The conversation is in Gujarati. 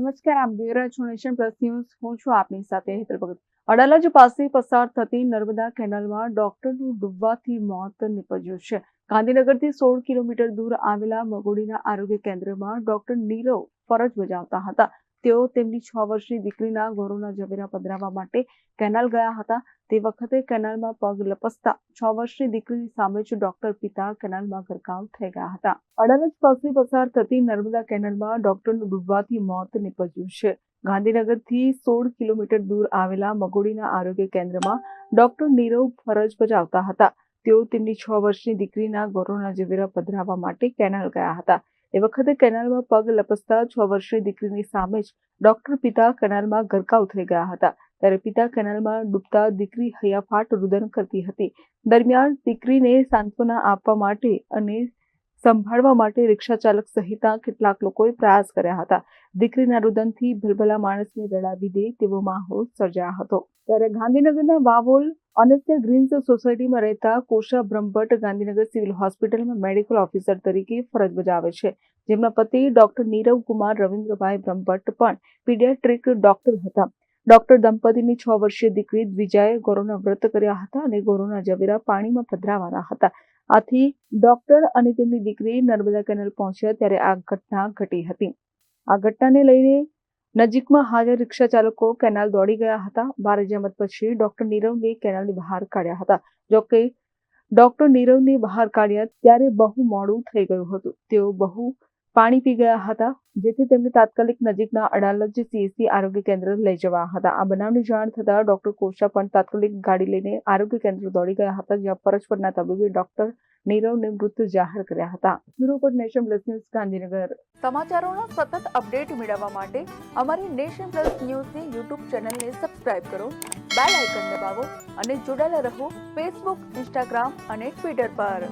નમસ્કાર, આપ જોઈ રહ્યા છો નેશન પ્લસ ન્યૂઝ. હું છું આપની સાથે હેતર ભગત. અડાલજ પાસે પસાર થતી નર્મદા કેનાલમાં ડોક્ટરનું ડૂબવાથી મોત નીપજ્યું છે. ગાંધીનગરથી સોળ કિલોમીટર દૂર આવેલા મગોડીના આરોગ્ય કેન્દ્રમાં ડોક્ટર નીરવ ફરજ બજાવતા હતા. તેઓ તેમની છ વર્ષની દીકરીના ઘરોના ઝવેરા પધરાવવા માટે કેનાલ ગયા હતા. તે વખતે કેનાલમાં પગ લપસતા છ વર્ષની દીકરીની સામે જ ડોક્ટર પિતા કેનાલમાં ગરકાવ થઈ ગયા હતા. અડાલજ પાસે પસાર થતી નર્મદા કેનાલમાં ડોક્ટરનું ડૂબવાથી મોત નીપજ્યું છે. ગાંધીનગરથી સોળ કિલોમીટર દૂર આવેલા મગોડીના આરોગ્ય કેન્દ્રમાં ડોક્ટર નીરવ ફરજ બજાવતા હતા. તેઓ તેમની છ વર્ષની દીકરીના ગૌરવના ઝવેરા પધરાવવા માટે કેનાલ ગયા હતા. એ વખતે કેનાલમાં પગ લપસતા છ વર્ષની દીકરીની સામે જ ડોક્ટર પિતા કેનાલમાં ગરકાવ થઈ ગયા હતા. ત્યારે પિતા કેનાલમાં ડૂબતા દીકરી હૈયાફાટ રુદન કરતી હતી. દરમિયાન દીકરીને સાંત્વના આપવા માટે અને સંભાળવા માટે રિક્ષા ચાલક સહિતના કેટલાક લોકોએ પ્રયાસ કર્યા હતા. દીકરીના રુદનથી ભલભલા માણસને રડાવી દે તેવો માહોલ સર્જાયો હતો. ત્યારે ગાંધીનગરના વાવોલ અનસ્ય ગ્રીન્સ સોસાયટીમાં રહેતા કોશા બ્રહ્મભટ્ટ ગાંધીનગર સિવિલ હોસ્પિટલમાં મેડિકલ ઓફિસર તરીકે ફરજ બજાવે છે. જેમના પતિ ડોક્ટર નીરવ કુમાર, રવિન્દ્રભાઈ બ્રહ્મભટ્ટ પણ પીડિયાટ્રિક ડોક્ટર હતા. ડોક્ટર દંપતીની છ વર્ષીય દીકરી દ્વિજાએ ગૌરવના વ્રત કર્યા હતા અને ગૌરવના ઝવેરા પાણીમાં પધરાવાના હતા. આથી ડોક્ટર અને તેમની દીકરી નર્મદા કેનાલ પહોંચ્યા ત્યારે આ ઘટના ઘટી હતી. આ ઘટનાને લઈને નજીકમાં હાજર રિક્ષા ચાલકો કેનાલ દોડી ગયા હતા. ભારે જહેમત પછી ડોક્ટર નીરવને કેનાલની બહાર કાઢ્યા હતા. જોકે ડોક્ટર નીરવને બહાર કાઢ્યા ત્યારે બહુ મોડું થઈ ગયું હતું. તેઓ બહુ પાણી પી ગયા હતા, જેથી તેમને તાત્કાલિક નજીકના અડાલજ સીએસસી આરોગ્ય કેન્દ્ર લઈ જવા હતા. આ બનાવની જાણ થતાં ડોક્ટર કોશા પણ તાત્કાલિક ગાડી લઈને આરોગ્ય કેન્દ્ર દોડી ગયા હતા, જ્યાં ફરજ પરના તબીબે ડોક્ટર નીરવને મૃત જાહેર કર્યા હતા. બ્યુરો પર નેશન પ્લસ ન્યૂઝ, ગાંધીનગર. સમાચારોનો સતત અપડેટ મેળવવા માટે અમારી નેશન પ્લસ ન્યૂઝની યુટ્યુબ ચેનલને સબસ્ક્રાઇબ કરો, બેલ આઇકન દબાવો અને જોડાયેલા રહો ફેસબુક, ઇન્સ્ટાગ્રામ અને ટ્વિટર પર.